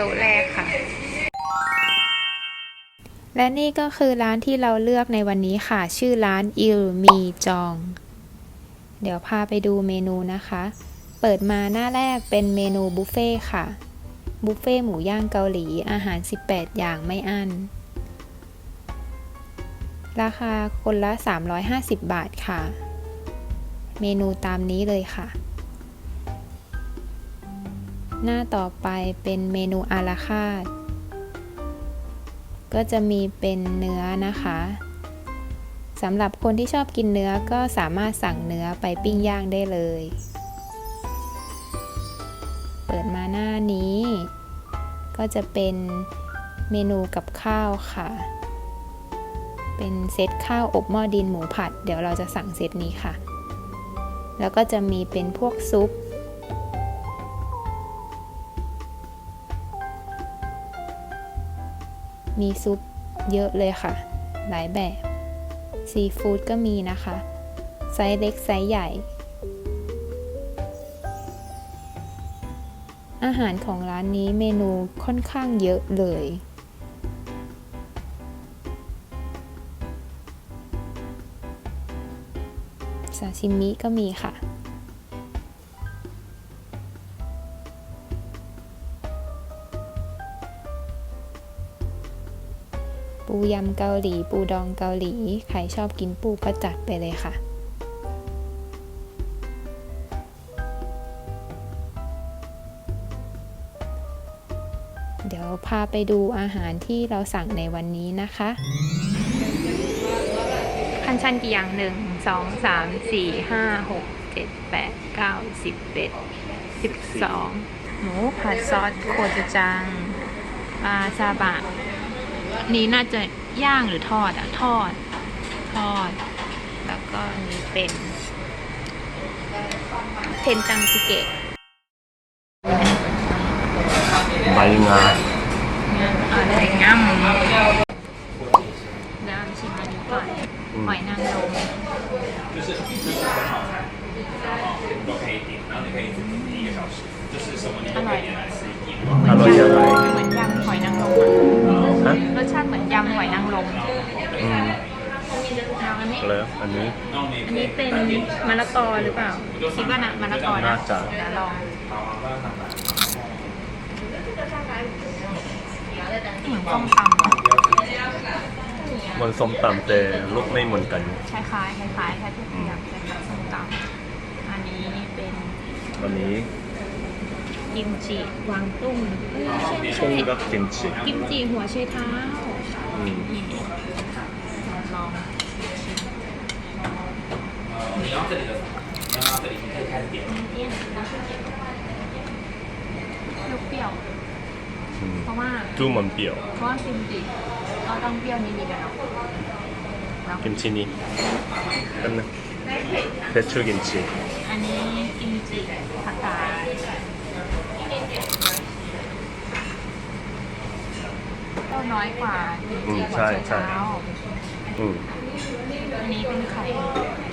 ต๊ะแรกค่ะ และนี่ก็คือร้านที่เราเลือกในวันนี้ค่ะ ชื่อร้านอิลมีจอง เดี๋ยวพาไปดูเมนูนะคะ เปิดมาหน้าแรกเป็นเมนูบุฟเฟ่ค่ะ บุฟเฟ่หมูย่างเกาหลีอาหาร 18 อย่างไม่อั้น ราคาคนละ 350 บาทค่ะ เมนูตามนี้เลยค่ะ หน้าต่อไปเป็นเมนูอาราคาร์ทก็จะมีเป็นเนื้อนะคะสำหรับคนที่ชอบกินเนื้อก็สามารถสั่งเนื้อไปปิ้งย่างได้เลย เปิดมาหน้านี้ ก็จะเป็นเมนูกับข้าวค่ะ เป็นเซตข้าวอบหม้อดินหมูผัด เดี๋ยวเราจะสั่งเซตนี้ค่ะ แล้วก็จะมีเป็นพวกซุป มีซุปเยอะเลยค่ะ หลายแบบซีฟู้ดก็มีนะคะ ไซส์เล็กไซส์ใหญ่ อาหารของร้านนี้เมนูค่อนข้างเยอะเลย ซาชิมิก็มีค่ะ ปูยำเกาหลี ปูดองเกาหลี ใครชอบกินปูก็จัดไปเลยค่ะ เดี๋ยวพาไปดูอาหารที่เราสั่งในวันนี้นะคะคันชั้นกี่อย่างหนึ่งสองสามสี่ห้าหกเจ็ดแปดเก้าสิบเอ็ดสิบสองหมูผัดซอสโคจจังปลาซาบะ นี้น่าจะย่างหรือทอดอะทอด ทอด แล้วก็อันนี้เป็นเทนจังจิเกะใบงาอะไรง่ำแล้วชิมอันนี้ก่อนหอยนางรมอร่อย แล้วอันนี้แล้วอันนี้ อันนี้เป็นมะละกอหรือเปล่า คิดว่านะมะละกอนะน่าจะ เดี๋ยวลองเหมือนส้มตำอะมันส้มตำแต่ลูกไม่เหมือนกันคล้ายๆคล้ายๆแค่ทุกอย่างคล้ายๆส้มตำอันนี้เป็นวันนี้กิมจิกวางตุ้งเอ้ยไม่ใช่กุ้งไม่กับใช่กิมจิกิมจิหัวไชเท้าอืม นี่ลอง เปรี้ยวอืมๆเพราะว่าดูมันเปรี้ยวเพราะว่ากิมจิก็ต้องเปรี้ยวนิดๆอะเนาะแล้วกิมจินี่กันนะเพชรกิมจิอันนี้กิมจิผักกาดก็น้อยกว่ากิมอืจิมหัวใช่ไชใช่เท้าอืมอันนี้เป็นไข่ลองซีอิ๊วค่ะ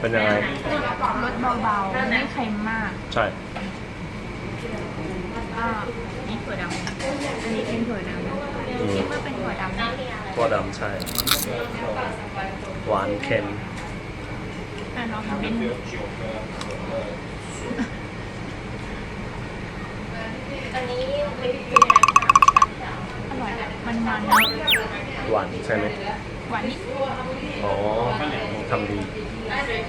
เป็นยังไงรสเบาๆ ไม่เค็มมาก ใช่ก็นี่ถั่วดำอันนี้เป็นถั่วดำคิดว่าเป็นถั่วดำนะตัวดำใช่ หวานเค็มแต่น้องทำเป็นอร่อยแบบมันๆนะ หวานใช่ไหมหวานนิดอ๋อทำดี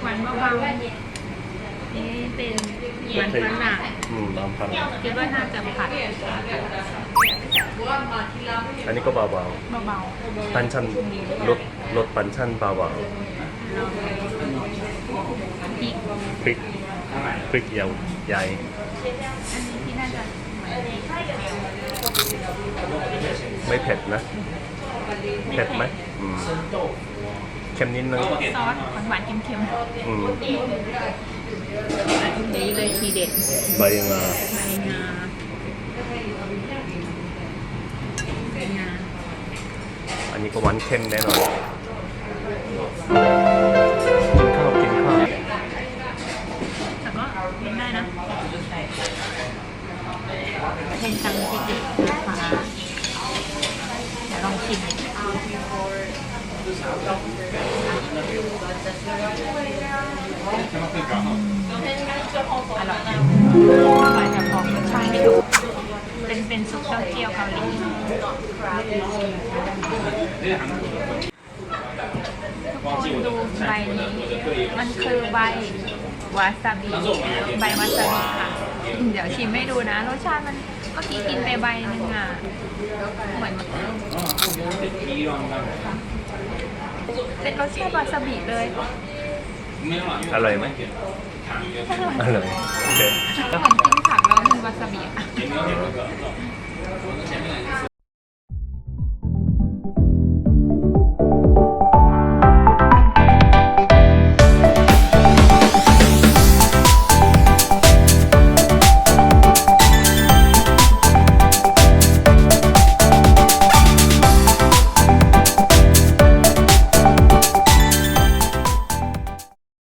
หวานเบาๆนี่เป็นหวานฝรั่งอืมบางพันคิดว่าน่าจะผัดอันนี้ก็เบาเบาๆปันชันรสรสปันชันเบาๆลองพริกๆพริกพริกยาวใหญ่อันนี้ที่น่าจะเหมือนพริกเค็มไม่เผ็ดนะ เผ็ดไหมอืมเค็มนิดนึงซอสหวานๆเค็มอืมๆอันนี้เลยทีเด็ดใบงาใบงาใบงาอันนี้ก็หวานเค็มแน่นอนกินข้าวกินข้าวแต่ก็กินได้นะเป็นซังจิจิ นะคะเดี๋ยวลองชิมอร่อยอร่อยแต่ของรสชาติไม่ถูกเป็นเป็นซุปเต้าเจี้ยวเกาหลีทุกคนดูใบนี้ มันคือใบวาซาบิ ใบวาซาบิค่ะ เดี๋ยวชิมให้ดูนะ รสชาติมันเมื่อกี้กินไปใบหนึ่งอะ เหมือนเป็นรสชาติวาซาบิเลยอร่อยไหมอร่อยโอเคเหมือนกินผักแล้วมีวาซาบิอะ